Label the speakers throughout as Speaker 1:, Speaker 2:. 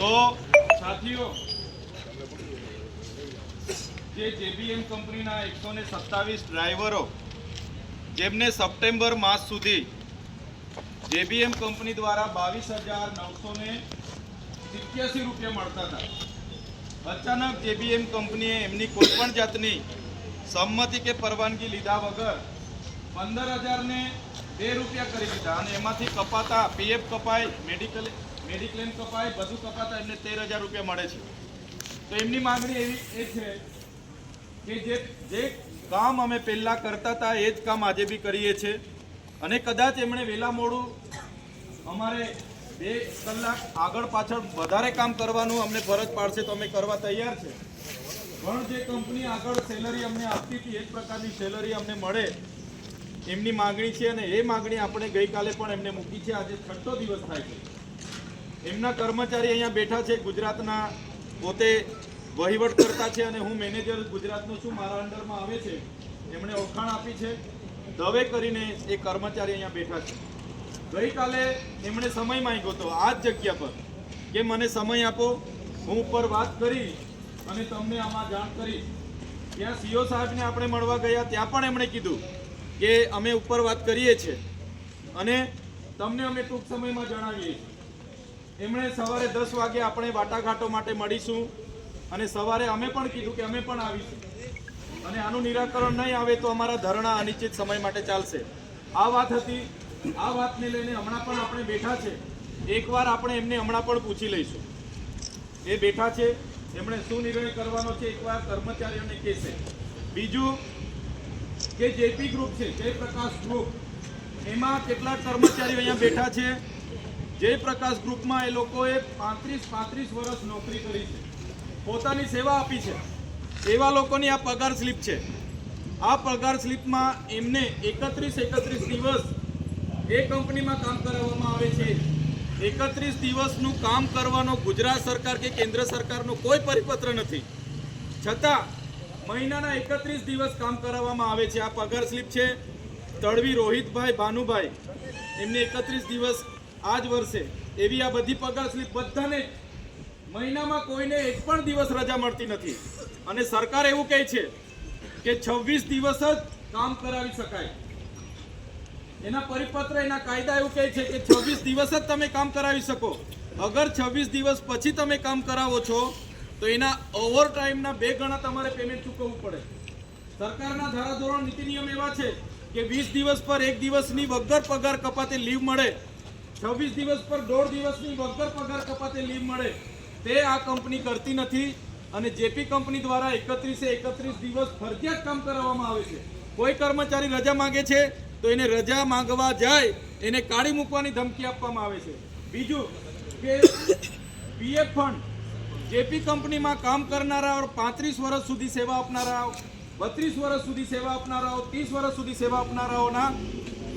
Speaker 1: તો સાથીઓ, જે જેબીએમ કંપનીના એકસો ને સત્તાવીસ ડ્રાઈવરો જેમને સપ્ટેમ્બર માસ સુધી જેબીએમ કંપની દ્વારા બાવીસ હજાર નવસો ને સિત્યાસી રૂપિયા મળતા હતા. અચાનક જેબીએમ કંપનીએ એમની કોઈપણ જાતની સંમતિ કે પરવાનગી લીધા વગર પંદર હજારને બે રૂપિયા કરી દીધા અને એમાંથી કપાતા પીએફ કપાય મેડિકલ મેડિક્લેમ કપાય, બધું કપાતા એમને તેર હજાર રૂપિયા મળે છે. તો એમની માંગણી એવી એ છે કે જે જે કામ અમે પહેલાં કરતા હતા, એ જ કામ આજે બી કરીએ છીએ અને કદાચ એમણે વહેલા મોડું અમારે બે કલાક આગળ પાછળ વધારે કામ કરવાનું અમને ફરજ પાડશે તો અમે કરવા તૈયાર છે. પણ જે કંપની આગળ સેલરી અમને આપતી હતી એ જ પ્રકારની સેલરી અમને મળે, એમની માંગણી છે અને એ માંગણી આપણે ગઈકાલે પણ એમને મૂકી છે. આજે છઠ્ઠો દિવસ થાય છે. એમના કર્મચારી અહીંયા બેઠા છે, ગુજરાતના પોતે વહીવટ કરતા છે અને હું મેનેજર ગુજરાતનો છું, મારા અંડરમાં આવે છે. એમણે ઓળખાણ આપી છે. દવે કરીને એ કર્મચારી અહીંયા બેઠા છે. ગઈકાલે એમણે સમય માંગ્યો હતો, આ જ જગ્યા પર, કે મને સમય આપો, હું ઉપર વાત કરી અને તમને આમાં જાણ કરી ત્યાં સીઓ સાહેબને આપણે મળવા ગયા, ત્યાં પણ એમણે કીધું કે અમે ઉપર વાત કરીએ છીએ અને તમને અમે ટૂંક સમયમાં જણાવીએ છીએ. એમણે સવારે દસ વાગે આપણે વાટાઘાટો માટે મળીશું અને સવારે અમે પણ કીધું કે અમે પણ આવીશું. અને આનું નિરાકરણ નહીં આવે તો અમારા ધરણા અનિશ્ચિત સમય માટે ચાલશે. આ વાત હતી. આ વાતને લઈને હમણાં પણ આપણે બેઠા છે. એકવાર આપણે એમને હમણાં પણ પૂછી લઈશું. એ બેઠા છે. એમણે શું નિર્ણય કરવાનો છે? એકવાર કર્મચારીઓને કહેશે. બીજું કે જેપી ગ્રુપ છે, જયપ્રકાશ ગ્રુપ, એમાં કેટલાક કર્મચારીઓ અહીંયા બેઠા છે. જયપ્રકાશ ગ્રુપમાં એ લોકોએ પાંત્રીસ પાંત્રીસ વર્ષ નોકરી કરી છે. પોતાની સેવા આપી છે. એવા લોકોની આ પગાર સ્લીપ છે. આ પગાર સ્લીપમાં એમને એકત્રીસ એકત્રીસ દિવસ એ કંપનીમાં કામ કરાવવામાં આવે છે. એકત્રીસ દિવસનું કામ કરવાનો ગુજરાત સરકાર કે કેન્દ્ર સરકારનો કોઈ પરિપત્ર નથી. છતાં મહિનાના એકત્રીસ દિવસ કામ કરાવવામાં આવે છે. આ પગાર સ્લીપ છે. તળવી રોહિતભાઈ, ભાનુભાઈ, એમને એકત્રીસ દિવસ આ જ વર્ષે એવી આ બધી પગાર સ્લીપ બધાને મહિનામાં કોઈને એક પણ દિવસ રજા મળતી નથી. અને સરકાર એવું કહે છે કે છવ્વીસ દિવસ જ કામ કરાવી શકાય. એના પરિપત્ર, એના કાયદા એવું કહે છે કે છવ્વીસ દિવસ જ તમે કામ કરાવી શકો. અગર છવ્વીસ દિવસ પછી તમે કામ કરાવો છો, તો એના ઓવર ટાઈમના બે ગણા તમારે પેમેન્ટ ચૂકવવું પડે. સરકારના ધારાધોરણ નીતિ નિયમ એવા છે કે વીસ દિવસ પર એક દિવસની વગર પગાર કપાતે લીવ મળે છવ્વીસ દિવસ પર, દોઢ દિવસની વગર પગાર કપાતે લીવ મળે. તે આ કંપની કરતી નથી અને જેપી કંપની દ્વારા એકત્રીસે એકત્રીસ દિવસ ફરજિયાત કામ કરાવવામાં આવે છે. કોઈ કર્મચારી રજા માંગે છે તો એને રજા માંગવા જાય, એને કાઢી મૂકવાની ધમકી આપવામાં આવે છે. બીજું કે પીએફ ફંડ, જેપી કંપનીમાં કામ કરનારાઓ પાંત્રીસ વર્ષ સુધી સેવા આપનારાઓ, બત્રીસ વર્ષ સુધી સેવા આપનારાઓ, ત્રીસ વર્ષ સુધી સેવા આપનારાઓના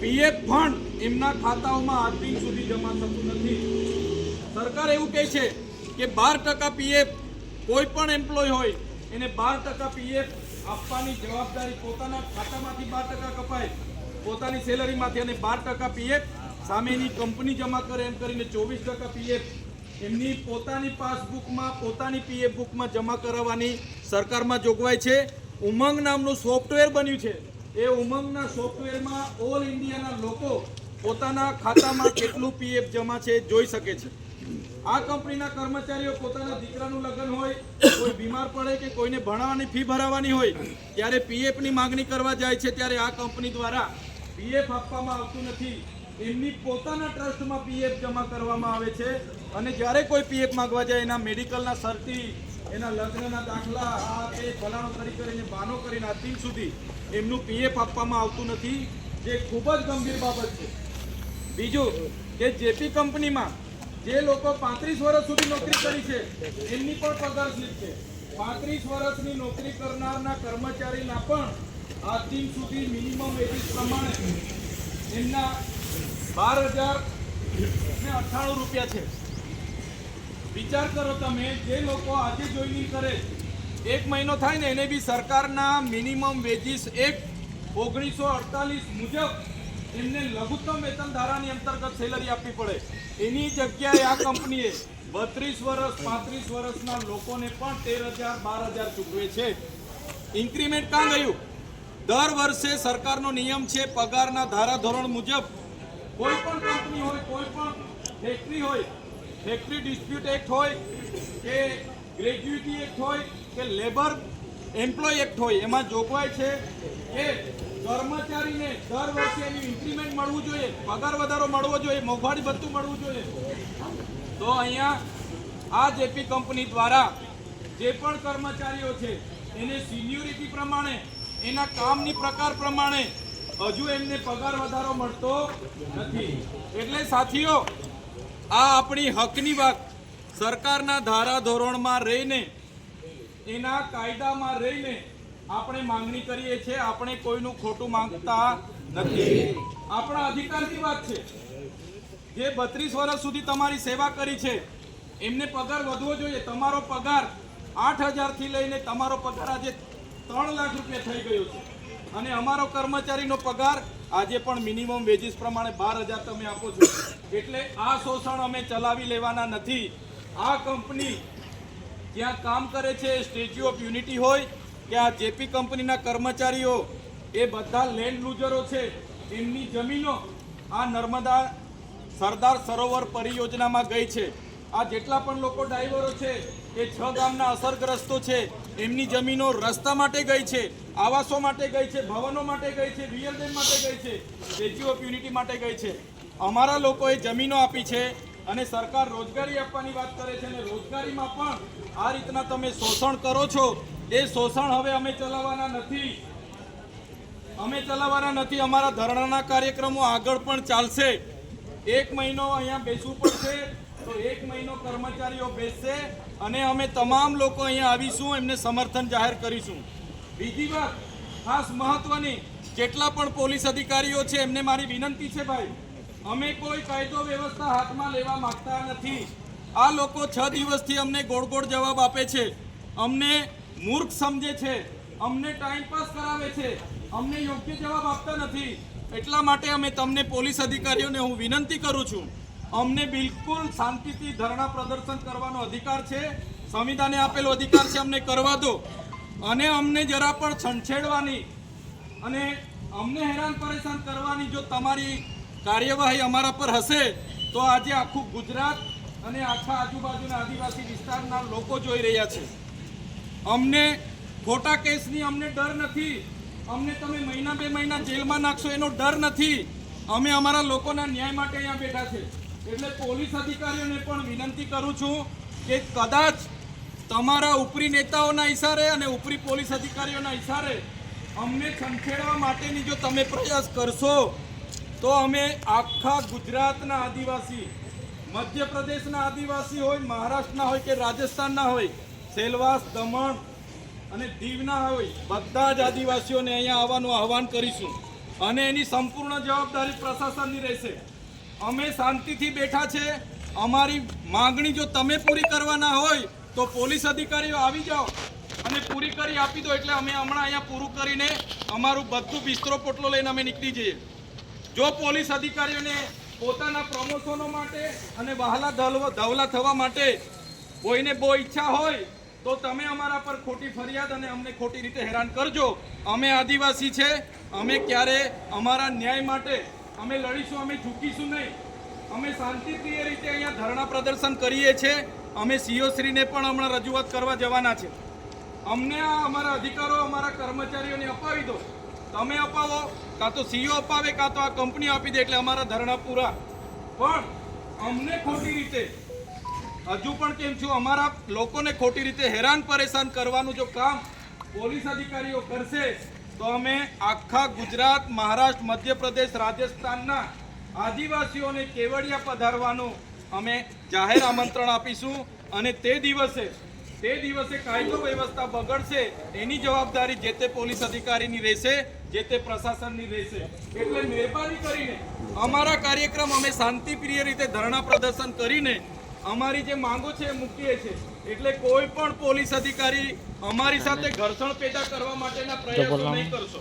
Speaker 1: પીએફ ફંડ એમના ખાતાઓમાં આજ સુધી જમા થતું નથી. સરકાર એવું કહે છે કે બાર ટકા પીએફ કોઈ પણ એમ્પ્લોય હોય, એને બાર ટકા પીએફ આપવાની જવાબદારી પોતાના ખાતામાંથી બાર ટકા કપાય. પોતાની સેલરીમાંથી અને બાર ટકા પીએફ સામેની કંપની જમા કરે એમ કરીને ચોવીસ ટકા પીએફ એમની પોતાની પાસબુકમાં, પોતાની પીએફ બુકમાં જમા કરાવવાની સરકારમાં જોગવાઈ છે. ઉમંગ નામનું સોફ્ટવેર બન્યું છે. એ ઉમંગના સોફ્ટવેરમાં ઓલ ઇન્ડિયાના લોકો પોતાના ખાતામાં કેટલું પીએફ જમા છે જોઈ શકે છે. આ કંપનીના કર્મચારીઓ પોતાના દીકરાનું લગ્ન હોય, કોઈ બીમાર પડે કે કોઈને ભણાવવાની ફી ભરાવવાની હોય, ત્યારે પીએફની માંગણી કરવા જાય છે ત્યારે આ કંપની દ્વારા પીએફ આપવામાં આવતું નથી. એમની પોતાના ટ્રસ્ટમાં પીએફ જમા કરવામાં આવે છે અને જ્યારે કોઈ પીએફ માંગવા જાય, એના મેડિકલના સર્ટી એના લગ્નના દાખલા, આ તે ફલાણો કરી કરીને બાનો કરીને આ સુધી એમનું પીએફ આપવામાં આવતું નથી, જે ખૂબ જ ગંભીર બાબત છે. બીજું કે જેપી કંપનીમાં જે લોકો પાંત્રીસ વર્ષ સુધી નોકરી કરી છે, એમની પણ પગાર સ્લીપ છે. પાંત્રીસ વર્ષની નોકરી કરનારના કર્મચારીના પણ આજ દિન સુધી મિનિમમ વેજીસ પ્રમાણે એમના બાર હજાર ને અઠ્ઠાણું રૂપિયા છે. વિચાર કરો તમે, જે લોકો આજે જોઈનિંગ કરે એક મહિનો થાય ને એને બી સરકારના મિનિમમ વેજીસ એક ઓગણીસો અડતાલીસ મુજબ એમને લઘુત્તમ વેતન ધારાની અંતર્ગત સેલરી આપવી પડે. એની જગ્યાએ આ કંપનીએ બત્રીસ વર્ષ, પાંત્રીસ વર્ષના લોકોને પણ તેર હજાર, બાર હજાર ચૂકવે છે. ઇન્ક્રીમેન્ટ કાં ગયું? દર વર્ષે સરકારનો નિયમ છે પગારના ધારા ધોરણ મુજબ. કોઈ પણ કંપની હોય, કોઈ પણ ફેક્ટરી હોય ફેક્ટરી ડિસ્પ્યુટ એક્ટ હોય કે ગ્રેજ્યુટી એક્ટ હોય કે લેબર એમ્પ્લોય એક્ટ હોય. એમાં જોગવાઈ છે કે કર્મચારીને દર વર્ષે એની ઇન્ક્રીમેન્ટ મળવું જોઈએ, પગાર વધારો મળવો જોઈએ, મોંઘવારી ભથ્થું મળવું જોઈએ. તો અહીંયા આ જેપી કંપની દ્વારા જે પણ કર્મચારીઓ છે, એને સિન્યોરિટી પ્રમાણે, એના કામની પ્રકાર પ્રમાણે હજુ એમને પગાર વધારો મળતો નથી. એટલે સાથીઓ, આ આપણી હકની વાત સરકારના ધારા ધોરણમાં રહીને એના કાયદામાં રહીને આપણે માંગણી કરીએ છીએ, આપણે કોઈનું ખોટું માંગતા નથી. આપણા અધિકારની વાત છે. જે બત્રીસ વર્ષ સુધી તમારી સેવા કરી છે, એમને પગાર વધવો જોઈએ. તમારો પગાર આઠ હજારથી લઈને તમારો પગાર આજે ત્રણ લાખ રૂપિયા થઈ ગયો છે. અને અમારો કર્મચારીનો પગાર આજે પણ મિનિમમ વેજીસ પ્રમાણે બાર હજાર તમે આપો છો. એટલે આ શોષણ અમે ચલાવી લેવાના નથી. આ કંપની જ્યાં કામ કરે છે સ્ટેચ્યુ ઓફ યુનિટી હોય કે આ જેપી કંપનીના કર્મચારીઓ, એ બધા લેન્ડ લૂઝરો છે. એમની જમીનો આ નર્મદા સરદાર સરોવર પરિયોજનામાં ગઈ છે. આ જેટલા પણ લોકો ડ્રાઈવરો છે, એ છ ગામના અસરગ્રસ્તો છે. એમની જમીનો રસ્તા માટે ગઈ છે, આવાસો માટે ગઈ છે, ભવનો માટે ગઈ છે રિયલ માટે ગઈ છે સ્ટેચ્યુ ઓફ યુનિટી માટે ગઈ છે. અમારા લોકોએ જમીનો આપી છે અને સરકાર રોજગારી આપવાની વાત કરે છે અને રોજગારીમાં પણ આ રીતના તમે શોષણ કરો છો. એ શોષણ હવે અમે ચલાવવાના નથી. અમે ચલાવવાના નથી. અમારા ધરણાના કાર્યક્રમો આગળ પણ ચાલશે. એક મહિનો અહીંયા બેસવું પડશે તો એક મહિનો કર્મચારીઓ બેસશે અને અમે તમામ લોકો અહીંયા આવીશું, એમને સમર્થન જાહેર કરીશું. બીજી વાત, ખાસ મહત્વની, જેટલા પણ પોલીસ અધિકારીઓ છે, એમને મારી વિનંતી છે ભાઈ. અમે કોઈ કાયદો વ્યવસ્થા હાથમાં લેવા માંગતા નથી. આ લોકો છ દિવસથી અમને ગોળ ગોળ જવાબ આપે છે. અમને મૂર્ખ સમજે છે. અમને ટાઈમ પાસ કરાવે છે. અમને યોગ્ય જવાબ આપતા નથી. એટલા માટે અમે તમને પોલીસ અધિકારીઓને હું વિનંતી કરું છું. અમને બિલકુલ શાંતિથી ધરણા પ્રદર્શન કરવાનો અધિકાર છે. સંવિધાને આપેલો અધિકાર છે અમને કરવા દો. અને અમને જરા પણ છંછેડવાની અને અમને હેરાન પરેશાન કરવાની જો તમારી કાર્યવાહી અમારા પર હશે તો આજે આખું ગુજરાત અને આખા આજુબાજુના આદિવાસી વિસ્તારના લોકો જોઈ રહ્યા છે. અમને ખોટા કેસની અમને ડર નથી. અમને તમે મહિના બે મહિના જેલમાં નાખશો એનો ડર નથી. અમે અમારા લોકોના ન્યાય માટે અહીંયા બેઠા છે. એટલે પોલીસ અધિકારીઓને પણ વિનંતી કરું છું કે કદાચ તમારા ઉપરી નેતાઓના ઇશારે અને ઉપરી પોલીસ અધિકારીઓના ઇશારે અમને છંછેડવા માટેની જો તમે પ્રયાસ કરશો તો અમે આખા ગુજરાતના આદિવાસી, મધ્યપ્રદેશના આદિવાસી હોય, મહારાષ્ટ્રના હોય કે રાજસ્થાનના હોય, સેલવાસ, દમણ અને દીવના હોય, બધા જ આદિવાસીઓને અહીંયા આવવાનું આહવાન કરીશું. અને એની સંપૂર્ણ જવાબદારી પ્રશાસનની રહેશે. અમે શાંતિથી બેઠા છે. અમારી માંગણી જો તમે પૂરી કરવાના હોય, તો પોલીસ અધિકારીઓ આવી જાઓ અને પૂરી કરી આપી દો. એટલે અમે હમણાં અહીંયા પૂરું કરીને અમારું બધું બિસ્તરો પોટલો લઈને અમે નીકળી જઈએ. જો પોલીસ અધિકારીઓને પોતાના પ્રમોશનો માટે અને વહાલા ધવલા થવા માટે કોઈને બહુ ઈચ્છા હોય, તો તમે અમારા પર ખોટી ફરિયાદ અને અમને ખોટી રીતે હેરાન કરજો. અમે આદિવાસી છે, અમે ક્યારે અમારા ન્યાય માટે અમે લડીશું, અમે ઝૂકીશું નહીં. અમે શાંતિપ્રિય રીતે અહીંયા ધરણા પ્રદર્શન કરીએ છીએ અમે સીઓશ્રીને પણ હમણાં રજૂઆત કરવા જવાના છે. અમને આ અમારા અધિકારો, અમારા કર્મચારીઓને અપાવી દો. તમે અપાવો, કાં તો સીઓ અપાવે, કાં તો આ કંપની આપી દે, એટલે અમારા ધરણા પૂરા. પણ અમને ખોટી રીતે, હજુ પણ કેમ છું, અમારા લોકોને ખોટી રીતે હેરાન પરેશાન કરવાનું જો કામ પોલીસ અધિકારીઓ કરશે, તો અમે આખા ગુજરાત, મહારાષ્ટ્ર, મધ્યપ્રદેશ, રાજસ્થાનના આદિવાસીઓને કેવડિયા પધારવાનું અમે જાહેર આમંત્રણ આપીશું અને તે દિવસે તે દિવસે કાયદો વ્યવસ્થા બગડશે, એની જવાબદારી જે તે પોલીસ અધિકારીની રહેશે જે તે પ્રશાસનની રહેશે. એટલે મહેરબાની કરીને અમારા કાર્યક્રમ અમે શાંતિપ્રિય રીતે ધરણા પ્રદર્શન કરીને અમારી જે માંગો છે એ મૂકીએ છીએ. એટલે કોઈ પણ પોલીસ અધિકારી અમારી સાથે ઘર્ષણ પેદા કરવા માટેના પ્રયાસો નહીં કરશો.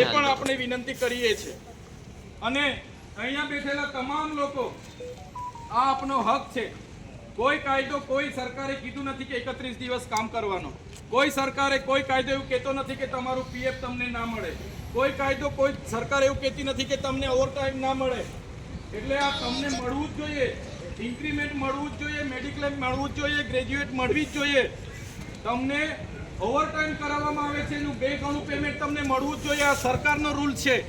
Speaker 1: એ પણ આપણે વિનંતી કરીએ છીએ. અને અહીંયા બેઠેલા તમામ લોકો આ આપનો હક છે. કોઈ કાયદો કોઈ સરકારે કીધું નથી કે એકત્રીસ દિવસ કામ કરવાનો. કોઈ સરકારે કોઈ કાયદો એવું કહેતો નથી કે તમારું પીએફ તમને ના મળે. કોઈ કાયદો કોઈ સરકાર એવું કહેતી નથી કે તમને ઓવરટાઈમ ના મળે. એટલે આ તમને મળવું જ જોઈએ. ઇન્ક્રીમેન્ટ મળવું જ જોઈએ મેડિક્લેમ મળવું જ જોઈએ ગ્રેજ્યુએટ મળવી જ જોઈએ. તમને ઓવરટાઈમ કરાવવામાં આવે છે, એનું બે ગણું પેમેન્ટ તમને મળવું જ જોઈએ. આ સરકારનો રૂલ છે.